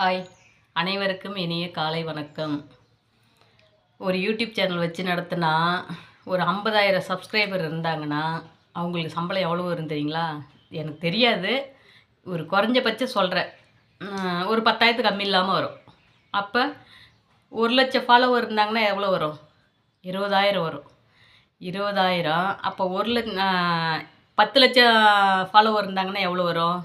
Hi அனைவருக்கும் இனிய காலை வணக்கம். ஒரு யூடியூப் சேனல் வச்சு நடத்தினா ஒரு ஐம்பதாயிரம் சப்ஸ்கிரைபர் இருந்தாங்கன்னா அவங்களுக்கு சம்பளம் எவ்வளோ வரும் தெரியுங்களா? எனக்கு தெரியாது. ஒரு குறைஞ்சபட்சம் சொல்கிறேன் ஒரு பத்தாயிரத்து கம்மி இல்லாமல் வரும். அப்போ ஒரு லட்சம் ஃபாலோவர் இருந்தாங்கன்னா எவ்வளோ வரும்? இருபதாயிரம் வரும். இருபதாயிரம். அப்போ ஒரு லட்ச பத்து லட்சம் ஃபாலோவர் இருந்தாங்கன்னா எவ்வளோ வரும்?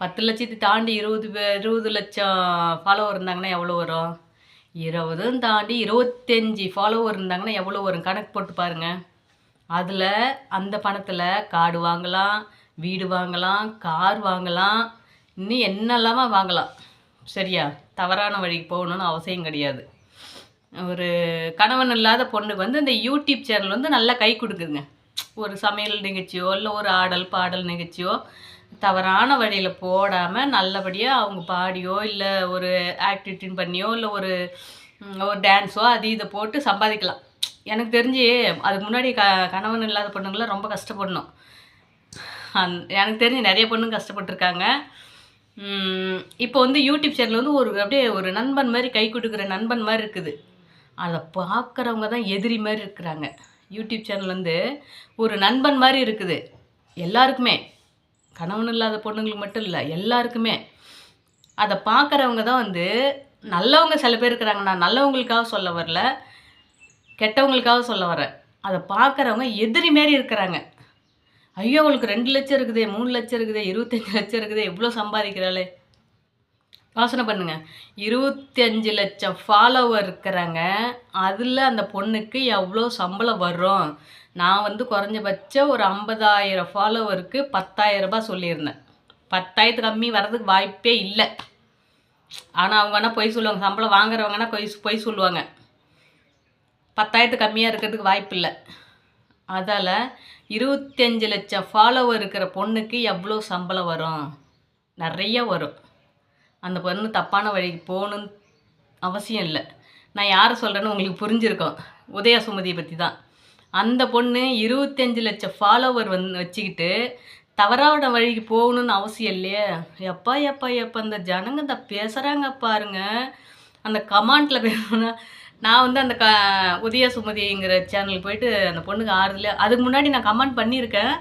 பத்து லட்சத்தை தாண்டி இருபது இருபது லட்சம் ஃபாலோவர் இருந்தாங்கன்னா எவ்வளோ வரும்? இருபதும் தாண்டி இருபத்தஞ்சி ஃபாலோவர் இருந்தாங்கன்னா எவ்வளோ வரும்? கணக்கு போட்டு பாருங்க. அதில் அந்த பணத்தில் காடு வாங்கலாம் வீடு வாங்கலாம் கார் வாங்கலாம். இன்னும் என்னெல்லாமா வாங்கலாம். சரியா? தவறான வழிக்கு போகணும்னு அவசியம் கிடையாது. ஒரு கணவன் இல்லாத பொண்ணுக்கு வந்து இந்த யூடியூப் சேனல் வந்து நல்லா கை கொடுக்குதுங்க. ஒரு சமையல் நிகழ்ச்சியோ இல்லை ஒரு ஆடல் பாடல் நிகழ்ச்சியோ தவறான வழியில் போடாமல் நல்லபடியாக அவங்க பாடியோ இல்லை ஒரு ஆக்டிவிட்டின் பண்ணியோ இல்லை ஒரு ஒரு டான்ஸோ அது இதை போட்டு சம்பாதிக்கலாம். எனக்கு தெரிஞ்சு அதுக்கு முன்னாடி க கணவன் இல்லாத பொண்ணுங்களாம் ரொம்ப கஷ்டப்படணும். அந் எனக்கு தெரிஞ்சு நிறைய பொண்ணுங்க கஷ்டப்பட்டிருக்காங்க. இப்போ வந்து யூடியூப் சேனல் வந்து ஒரு அப்படியே ஒரு நண்பன் மாதிரி கை கொடுக்குற நண்பன் மாதிரி இருக்குது. அதை பார்க்குறவங்க தான் எதிரி மாதிரி இருக்கிறாங்க. யூடியூப் சேனல் வந்து ஒரு நண்பன் மாதிரி இருக்குது. எல்லாருக்குமே. கணவன் இல்லாத பொண்ணுங்களுக்கு மட்டும் இல்லை எல்லாருக்குமே. அதை பார்க்குறவங்க தான் வந்து நல்லவங்க சில பேர் இருக்கிறாங்க. நான் நல்லவங்களுக்காக சொல்ல வரல கெட்டவங்களுக்காக சொல்ல வரேன். அதை பார்க்குறவங்க எதிரி மாரி இருக்கிறாங்க. ஐயோ அவளுக்கு ரெண்டு லட்சம் இருக்குதே மூணு லட்சம் இருக்குதே இருபத்தஞ்சி லட்சம் இருக்குதே எவ்வளோ சம்பாதிக்கிறாளே. யோசனை பண்ணுங்கள் இருபத்தஞ்சு லட்சம் ஃபாலோவர் இருக்கிறாங்க. அதில் அந்த பொண்ணுக்கு எவ்வளோ சம்பளம் வரும்? நான் வந்து குறைஞ்சபட்சம் ஒரு ஐம்பதாயிரம் ஃபாலோவருக்கு பத்தாயிரம் ரூபாய் சொல்லியிருந்தேன். பத்தாயிரத்து கம்மி வர்றதுக்கு வாய்ப்பே இல்லை. ஆனால் அவங்க வேணால் பொய் சொல்லுவாங்க. சம்பளம் வாங்குறவங்கன்னா பொய் பொய் சொல்லுவாங்க. பத்தாயிரத்து கம்மியாக இருக்கிறதுக்கு வாய்ப்பு இல்லை. அதால் இருபத்தஞ்சு லட்சம் ஃபாலோவர் இருக்கிற பொண்ணுக்கு எவ்வளோ சம்பளம் வரும்? நிறைய வரும். அந்த பொண்ணு தப்பான வழிக்கு போகணுன்னு அவசியம் இல்லை. நான் யாரை சொல்கிறேன்னு உங்களுக்கு புரிஞ்சிருக்கோம். உதய சுமதியை பற்றி தான் அந்த பொண்ணு இருபத்தஞ்சு லட்சம் ஃபாலோவர் வந் வச்சுக்கிட்டு தவறான வழிக்கு போகணும்னு அவசியம் இல்லையே. எப்பா எப்பா எப்பா இந்த ஜனங்க இந்த பேசுகிறாங்க பாருங்க. அந்த கமாண்டில் பேசணும்னா நான் வந்து அந்த க உதய சுமதிங்கிற சேனலுக்கு போயிட்டு அந்த பொண்ணுக்கு ஆறுதல். அதுக்கு முன்னாடி நான் கமெண்ட் பண்ணியிருக்கேன்.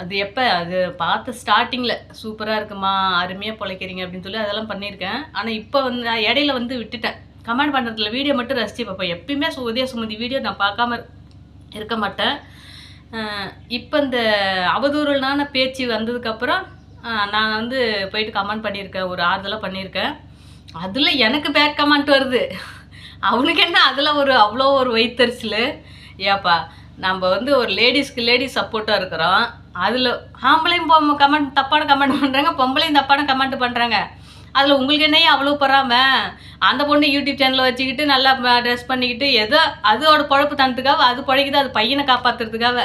அது எப்போ? அது பார்த்த ஸ்டார்டிங்கில் சூப்பராக இருக்குமா அருமையாக பிழைக்கிறீங்க அப்படின்னு சொல்லி அதெல்லாம் பண்ணியிருக்கேன். ஆனால் இப்போ வந்து நான் இடையில வந்து விட்டுட்டேன். கமெண்ட் பண்ணுறதுல வீடியோ மட்டும் ரசிச்சு பார்ப்பேன். எப்பயுமே உதய சுமதி வீடியோ நான் பார்க்காம இருக்க மாட்டேன். இப்போ இந்த அவதூறுனான பேச்சு வந்ததுக்கப்புறம் நான் வந்து போயிட்டு கமெண்ட் பண்ணியிருக்கேன் ஒரு ஆறுதலாக பண்ணியிருக்கேன். அதில் எனக்கு பேக் கமெண்ட் வருது. அவனுக்கு என்ன அதில் ஒரு அவ்வளோ ஒரு வைத்தறிச்சல். ஏப்பா நம்ம வந்து ஒரு லேடிஸ்க்கு லேடிஸ் சப்போர்ட்டாக இருக்கிறோம். அதில் ஆம்பளையும் பொம்மை கமெண்ட் தப்பான கமெண்ட் பண்ணுறாங்க பொம்பளையும் தப்பான கமெண்ட் பண்ணுறாங்க அதில் உங்களுக்கு என்னையே அவ்வளோ பொறாம? அந்த பொண்ணு யூடியூப் சேனலை வச்சுக்கிட்டு நல்லா ட்ரெஸ் பண்ணிக்கிட்டு ஏதோ அதோட குழப்பு தனத்துக்காக அது பழகிது அது பையனை காப்பாற்றுறதுக்காக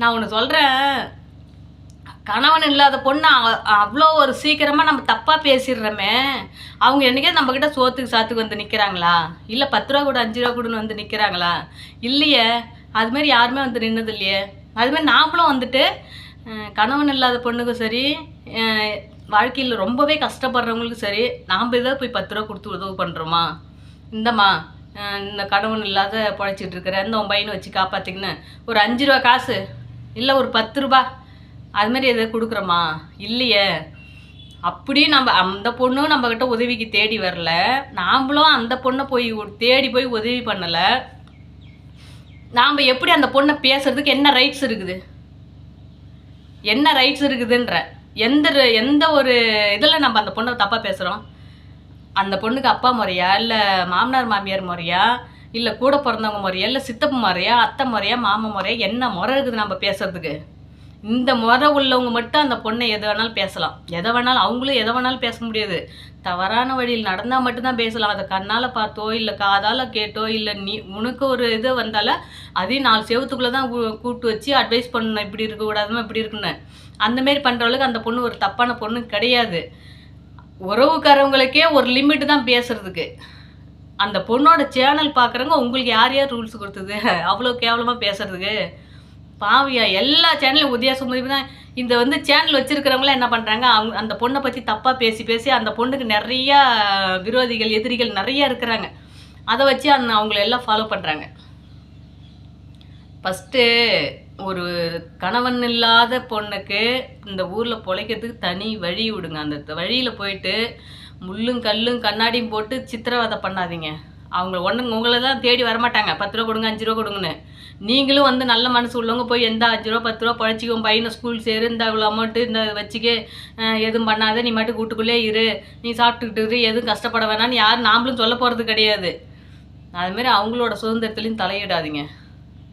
நான் ஒன்று சொல்கிறேன் கணவன் இல்லாத பொண்ணு அவ்வளோ ஒரு சீக்கிரமாக நம்ம தப்பாக பேசிடுறோமே. அவங்க என்றைக்கே நம்மக்கிட்ட சோத்துக்கு சாத்துக்கு வந்து நிற்கிறாங்களா இல்லை பத்து ரூபா கூட அஞ்சு ரூபா கூடன்னு வந்து நிற்கிறாங்களா இல்லையே. அதுமாரி யாருமே வந்து நின்னது இல்லையே அதுமாரி நாமளும் வந்துட்டு கணவன் இல்லாத பொண்ணுக்கும் சரி வாழ்க்கையில் ரொம்பவே கஷ்டப்படுறவங்களுக்கும் சரி நாம் இதை போய் பத்து ரூபா கொடுத்து உதவு பண்ணுறோமா இந்தம்மா இந்த கணவன் இல்லாத பழைச்சிட்டு இருக்கிற இந்த உன் பையனை வச்சு காப்பாற்றிக்கின்னு ஒரு அஞ்சு ரூபா காசு இல்லை ஒரு பத்து ரூபா அது மாதிரி கொடுக்குறோமா? இல்லையே. அப்படியே நம்ம அந்த பொண்ணும் நம்மக்கிட்ட உதவிக்கு தேடி வரல. நாம்ளும் அந்த பொண்ணை போய் தேடி போய் உதவி பண்ணலை. நாம் எப்படி அந்த பொண்ணை பேசுறதுக்கு என்ன ரைட்ஸ் இருக்குது? என்ன ரைட்ஸ் இருக்குதுன்ற. எந்த எந்த ஒரு இதில் நம்ம அந்த பொண்ணை தப்பாக பேசுகிறோம் அந்த பொண்ணுக்கு அப்பா முறையா? இல்லை மாமனார் மாமியார் முறையா? இல்லை கூட பிறந்தவங்க முறையா? இல்லை சித்தப்பு முறையா? அத்தை முறையா? மாமா முறையா? என்ன முறை இருக்குது நம்ம பேசுறதுக்கு? இந்த முறை உள்ளவங்க மட்டும் அந்த பொண்ணை எது வேணாலும் பேசலாம். எதை வேணாலும் அவங்களும் எதை வேணாலும் பேச முடியாது. தவறான வழியில் நடந்தால் மட்டும்தான் பேசலாம். அதை கண்ணால் பார்த்தோ இல்லை காதால் கேட்டோ இல்லை நீ உனக்கு ஒரு இது வந்தாலும் அதையும் நாலு செவத்துக்குள்ளே தான் கூப்பிட்டு கூட்டு வச்சு அட்வைஸ் பண்ணணும். இப்படி இருக்கக்கூடாதுமா இப்படி இருக்குன்னு அந்தமாரி பண்ணுறவளுக்கு அந்த பொண்ணு ஒரு தப்பான பொண்ணு கிடையாது. உறவுக்காரவங்களுக்கே ஒரு லிமிட் தான் பேசுறதுக்கு. அந்த பொண்ணோட சேனல் பார்க்குறவங்க உங்களுக்கு யார் யார் ரூல்ஸ் கொடுத்தது? அவ்வளோ கேவலமாக பேசுறதுக்கு. பாவியா எல்லா சேனலும் உதயா சுமதி தான் இந்த வந்து சேனல் வச்சிருக்கிறவங்களாம் என்ன பண்ணுறாங்க அவங்க அந்த பொண்ணை பற்றி தப்பாக பேசி பேசி அந்த பொண்ணுக்கு நிறையா விரோதிகள் எதிரிகள் நிறைய இருக்கிறாங்க. அதை வச்சு அந்த அவங்கள எல்லாம் ஃபாலோ பண்ணுறாங்க ஃபஸ்ட்டு ஒரு கணவன் இல்லாத பொண்ணுக்கு இந்த ஊரில் பொழைக்கிறதுக்கு தனி வழி விடுங்க. அந்த வழியில் போயிட்டு முள்ளும் கல்லும் கண்ணாடியும் போட்டு சித்திரவதை பண்ணாதீங்க. அவங்க ஒன்றுங்க உங்களை தான் தேடி வரமாட்டாங்க. பத்து ரூபா கொடுங்க அஞ்சு ரூபா கொடுங்கன்னு. நீங்களும் வந்து நல்ல மனசு உள்ளவங்க போய் எந்த அஞ்சு ரூபா பத்து ரூபா பழச்சிக்கும் பையனை ஸ்கூல் சேரு இந்த இவ்வளோ அமௌண்ட்டு இந்த வச்சுக்க எதுவும் பண்ணாத நீ மட்டும் வீட்டுக்குள்ளே இரு. நீ சாப்பிட்டுக்கிட்டு இரு எதுவும் கஷ்டப்பட வேணாம்னு யாரும் நாமளும் சொல்ல போகிறது கிடையாது. அதுமாரி அவங்களோட சுதந்திரத்துலையும் தலையிடாதீங்க.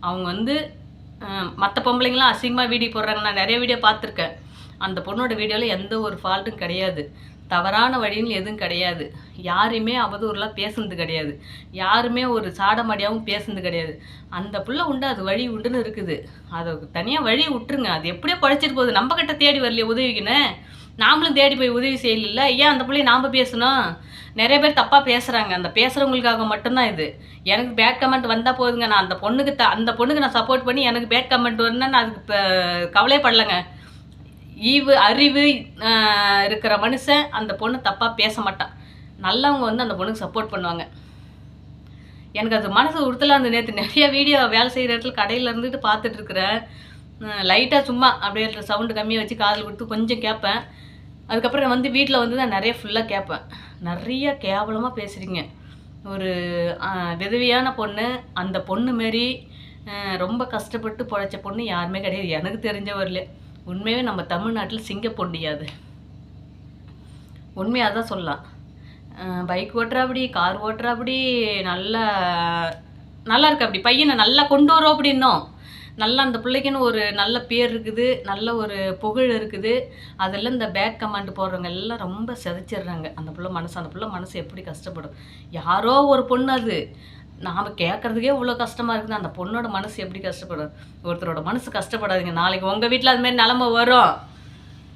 அவங்க வந்து மற்ற பொம்பளைங்களாம் அசிங்கமாக வீடியோ போடுறாங்க. நான் நிறைய வீடியோ பார்த்துருக்கேன். அந்த பொண்ணோட வீடியோவில் எந்த ஒரு ஃபால்ட்டும் கிடையாது. தவறான வழின்னு எதுவும் கிடையாது. யாரையுமே அவதூறுலாம் பேசுனது கிடையாது. யாருமே ஒரு சாடமடியாகவும் பேசுனது கிடையாது. அந்த புள்ள உண்டு அது வழி உண்டுன்னு இருக்குது. அதை தனியாக வழி விட்டுருங்க. அது எப்படியோ பழிச்சிட்டு போகுது. நம்ம கிட்ட தேடி வரலையே உதவிக்குன்னு. நாமளும் தேடி போய் உதவி செய்யல ஏன் அந்த பிள்ளைய நாம் பேசணும்? நிறைய பேர் தப்பாக பேசுகிறாங்க அந்த பேசுகிறவங்களுக்காக மட்டும்தான் இது. எனக்கு பேட் கமெண்ட் வந்தால் போதுங்க. நான் அந்த பொண்ணுக்கு த அந்த பொண்ணுக்கு நான் சப்போர்ட் பண்ணி எனக்கு பேட் கமெண்ட் வரணும்னா நான் அதுக்கு இப்போ கவலைப்படலைங்க ஈவு அறிவு இருக்கிற மனுஷன் அந்த பொண்ணு தப்பாக பேச மாட்டான். நல்லவங்க வந்து அந்த பொண்ணுக்கு சப்போர்ட் பண்ணுவாங்க. எனக்கு அது மனசு உறுத்தலாக இருந்தது நேற்று நிறைய வீடியோ வேலை செய்கிற இடத்துல கடையில் இருந்துட்டு பார்த்துட்டு இருக்கிறேன் லைட்டாக சும்மா அப்படியே சவுண்டு கம்மியாக வச்சு காதில் கொடுத்து கொஞ்சம் கேட்பேன். அதுக்கப்புறம் நான் வந்து வீட்டில் வந்து நான் நிறைய ஃபுல்லாக கேட்பேன். நிறைய கேவலமாக பேசுகிறீங்க ஒரு விதவியான பொண்ணு அந்த பொண்ணு மாரி ரொம்ப கஷ்டப்பட்டு பொழைச்ச பொண்ணு யாருமே கிடையாது. எனக்கு தெரிஞ்ச உண்மையாகவே நம்ம தமிழ்நாட்டில் சிங்க பொண்டியாது உண்மையாக தான் சொல்லலாம். பைக் ஓட்டுறாப்படி கார் ஓட்டுறாப்படி நல்லா நல்லா இருக்கு அப்படி. பையனை நல்லா கொண்டு வரோம் அப்படின்னும் நல்லா அந்த பிள்ளைக்குன்னு ஒரு நல்ல பேர் இருக்குது நல்ல ஒரு புகழ் இருக்குது. அதெல்லாம் இந்த பேக் கமாண்ட் போடுறவங்க எல்லாம் ரொம்ப சிதைச்சிடுறாங்க. அந்த பிள்ளை மனசு அந்த பிள்ளை மனசு எப்படி கஷ்டப்படும்? யாரோ ஒரு பொண்ணு அது. நாம் கேட்குறதுக்கே இவ்வளோ கஷ்டமாக இருக்குது. அந்த பொண்ணோட மனசு எப்படி கஷ்டப்படும்? ஒருத்தரோட மனசு கஷ்டப்படாதீங்க. நாளைக்கு உங்கள் வீட்டில் அதுமாரி நிலமை வரும்.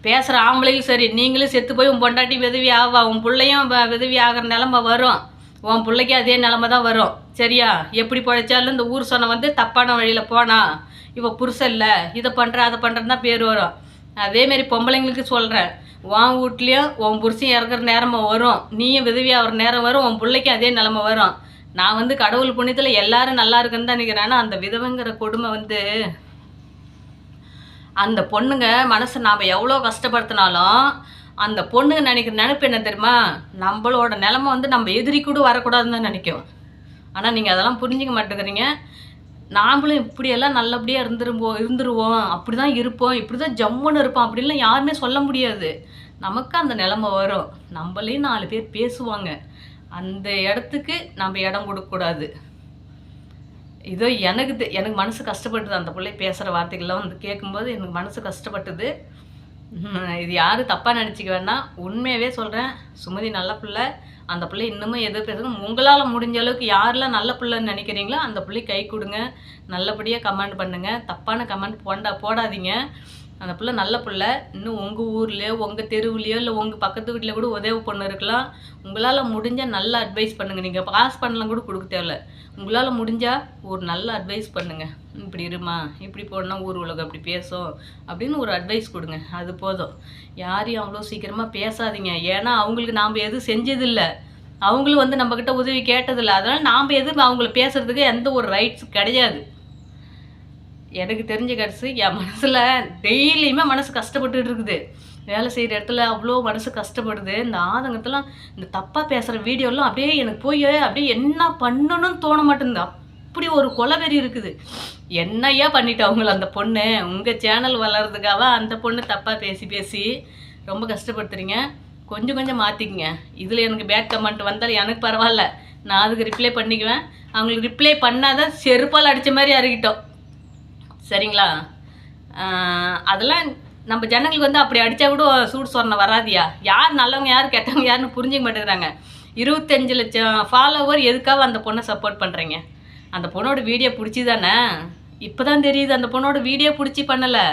பேசுகிற ஆம்பளையும் சரி நீங்களும் செத்து போய் உன் பொண்டாட்டி விதவி ஆவா? உன் பிள்ளையும் விதவி ஆகிற நிலமை வரும். உன் பிள்ளைக்கு அதே நிலமை தான் வரும். சரியா? எப்படி பழைச்சாலும் இந்த ஊர் சொன்ன வந்து தப்பான வழியில் போனா இவ புருஷன் இல்லை. இதை பண்ணுற அதை பண்ணுறன்னு தான் பேர் வரும். அதேமாரி பொம்பளைங்களுக்கு சொல்கிறேன் உன் வீட்லேயும் உன் புருஷன் இறக்குற நேரமா வரும். நீயும் விதவி ஆகிற நேரம் வரும். உன் பிள்ளைக்கும் அதே நிலமை வரும். நான் வந்து கடவுள் புண்ணியத்தில் எல்லாரும் நல்லா இருக்குன்னு தான் நினைக்கிறேன்னா அந்த விதவைங்கிற கொடுமை வந்து அந்த பொண்ணுங்க மனசை நாம் எவ்வளோ கஷ்டப்படுத்தினாலும் அந்த பொண்ணுங்க நினைக்கிற நினைப்பு என்ன தெரியுமா? நம்மளோட நிலமை வந்து நம்ம எதிரி கூட வரக்கூடாதுன்னு தான் நினைக்கும். ஆனால் நீங்கள் அதெல்லாம் புரிஞ்சுக்க மாட்டேங்கிறீங்க. நாமளும் இப்படியெல்லாம் நல்லபடியாக இருந்துருவோம் இருந்துருவோம். அப்படி தான் இருப்போம். இப்படி தான் ஜம்முன்னு இருப்போம். அப்படின்லாம் யாருமே சொல்ல முடியாது. நமக்கு அந்த நிலமை வரும். நம்மளையும் நாலு பேர் பேசுவாங்க. அந்த இடத்துக்கு நம்ம இடம் கொடுக்கக்கூடாது இதோ எனக்கு எனக்கு மனசு கஷ்டப்பட்டுது. அந்த பிள்ளை பேசுகிற வார்த்தைகள்லாம் வந்து கேட்கும்போது எனக்கு மனசு கஷ்டப்பட்டுது. இது யாரும் தப்பாக நினச்சிக்க வேணாம் உண்மையாகவே சொல்கிறேன் சுமதி நல்ல பிள்ளை. அந்த பிள்ளை இன்னமும் எது பேசணும் உங்களால் முடிஞ்ச அளவுக்கு யாரெல்லாம் நல்ல பிள்ளைன்னு நினைக்கிறீங்களோ அந்த பிள்ளை கை கொடுங்க. நல்லபடியாக கமெண்ட் பண்ணுங்கள் தப்பான கமெண்ட் போண்டா போடாதீங்க. அந்த பிள்ளை நல்ல பிள்ளை. இன்னும் உங்கள் ஊர்லேயோ உங்கள் தெருவுலையோ இல்லை உங்கள் பக்கத்து வீட்டில் கூட உதவி பொண்ணு இருக்கலாம். உங்களால் முடிஞ்சால் நல்ல அட்வைஸ் பண்ணுங்கள் நீங்கள் பாஸ் பண்ணலாம் கூட கொடுக்க தேவையில்ல. உங்களால் முடிஞ்சால் ஒரு நல்ல அட்வைஸ் பண்ணுங்கள் இப்படி இருமா இப்படி போனால் ஊர் உலகம் அப்படி பேசும். அப்படின்னு ஒரு அட்வைஸ் கொடுங்க. அது போதும். யாரையும் அவ்வளோ சீக்கிரமாக பேசாதீங்க. ஏன்னா அவங்களுக்கு நாம் எதுவும் செஞ்சதில்ல. அவங்களும் வந்து நம்மக்கிட்ட உதவி கேட்டதில்லை. அதனால் நாம் எதுவும் அவங்கள பேசுகிறதுக்கு எந்த ஒரு ரைட்ஸ் கிடையாது. எனக்கு தெரிஞ்ச கடைசி என் மனசில் டெய்லியுமே மனசு கஷ்டப்பட்டுட்டு இருக்குது. வேலை செய்கிற இடத்துல அவ்வளோ மனசு கஷ்டப்படுது. இந்த ஆதங்கத்தெல்லாம் இந்த தப்பாக பேசுகிற வீடியோலாம் அப்படியே எனக்கு போய் அப்படியே என்ன பண்ணணும்னு தோண மாட்டேங்குது. அப்படி ஒரு கொலவெறி இருக்குது. என்னையா பண்ணிட்டு அவங்கள அந்த பொண்ணு? உங்கள் சேனல் வளர்கிறதுக்காக அந்த பொண்ணு தப்பாக பேசி பேசி ரொம்ப கஷ்டப்படுத்துறீங்க. கொஞ்சம் கொஞ்சம் மாற்றிக்குங்க இதில் எனக்கு பேட் கமெண்ட் வந்தாலும் எனக்கு பரவாயில்ல. நான் அதுக்கு ரிப்ளை பண்ணிக்குவேன். அவங்களுக்கு ரிப்ளை பண்ணாதான் செருப்பால் அடித்த மாதிரி அறிக்கிட்டோம். சரிங்களா? அதெல்லாம் நம்ம ஜனங்களுக்கு வந்து அப்படி அடித்தா கூட சூடு சொரணை வராதியா? யார் நல்லவங்க யார் கெட்டவங்க யாருன்னு புரிஞ்சுக்க மாட்டேங்கிறாங்க. இருபத்தஞ்சு லட்சம் ஃபாலோவர் எதுக்காக அந்த பொண்ணை சப்போர்ட் பண்ணுறீங்க அந்த பொண்ணோட வீடியோ பிடிச்சி தானே இப்போ தான் தெரியுது அந்த பொண்ணோட வீடியோ பிடிச்சி பண்ணலை.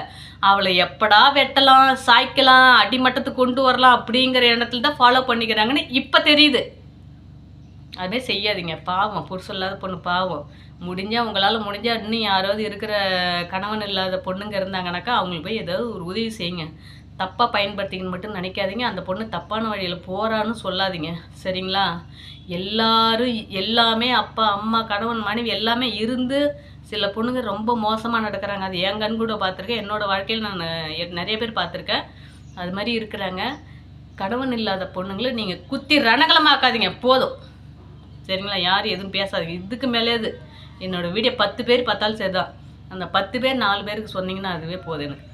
அவளை எப்படா வெட்டலாம் சாய்க்கலாம் அடிமட்டத்துக்கு கொண்டு வரலாம் அப்படிங்கிற எண்ணத்தில் தான் ஃபாலோ பண்ணிக்கிறாங்கன்னு இப்போ தெரியுது. அதுமாரி செய்யாதீங்க. பாவம். புருஷன் இல்லாத பொண்ணு பாவம். முடிஞ்சால் உங்களால் முடிஞ்சால் இன்னும் யாராவது இருக்கிற கணவன் இல்லாத பொண்ணுங்க இருந்தாங்கனாக்கா அவங்களுக்கு போய் ஏதாவது ஒரு உதவி செய்யுங்க. தப்பாக பயன்படுத்திங்கன்னு மட்டும் நினைக்காதீங்க. அந்த பொண்ணு தப்பான வழியில் போகிறான்னு சொல்லாதீங்க. சரிங்களா? எல்லாரும் எல்லாமே அப்பா அம்மா கணவன் மனைவி எல்லாமே இருந்து சில பொண்ணுங்க ரொம்ப மோசமாக நடக்கிறாங்க. அது என் கண் கூட பார்த்துருக்கேன். என்னோடய வாழ்க்கையில் நான் நிறைய பேர் பார்த்துருக்கேன். அது மாதிரி இருக்கிறாங்க. கணவன் இல்லாத பொண்ணுங்களை நீங்கள் குத்தி ரணகலமாக்காதீங்க. போதும். சரிங்களா? யாரும் எதுவும் பேசாதீங்க. இதுக்கு மேலே இது என்னோட வீடியோ பத்து பேர் பார்த்தாலும் சரிதான். அந்த பத்து பேர் நாலு பேருக்கு சொன்னீங்கன்னா அதுவே போதும் எனக்கு.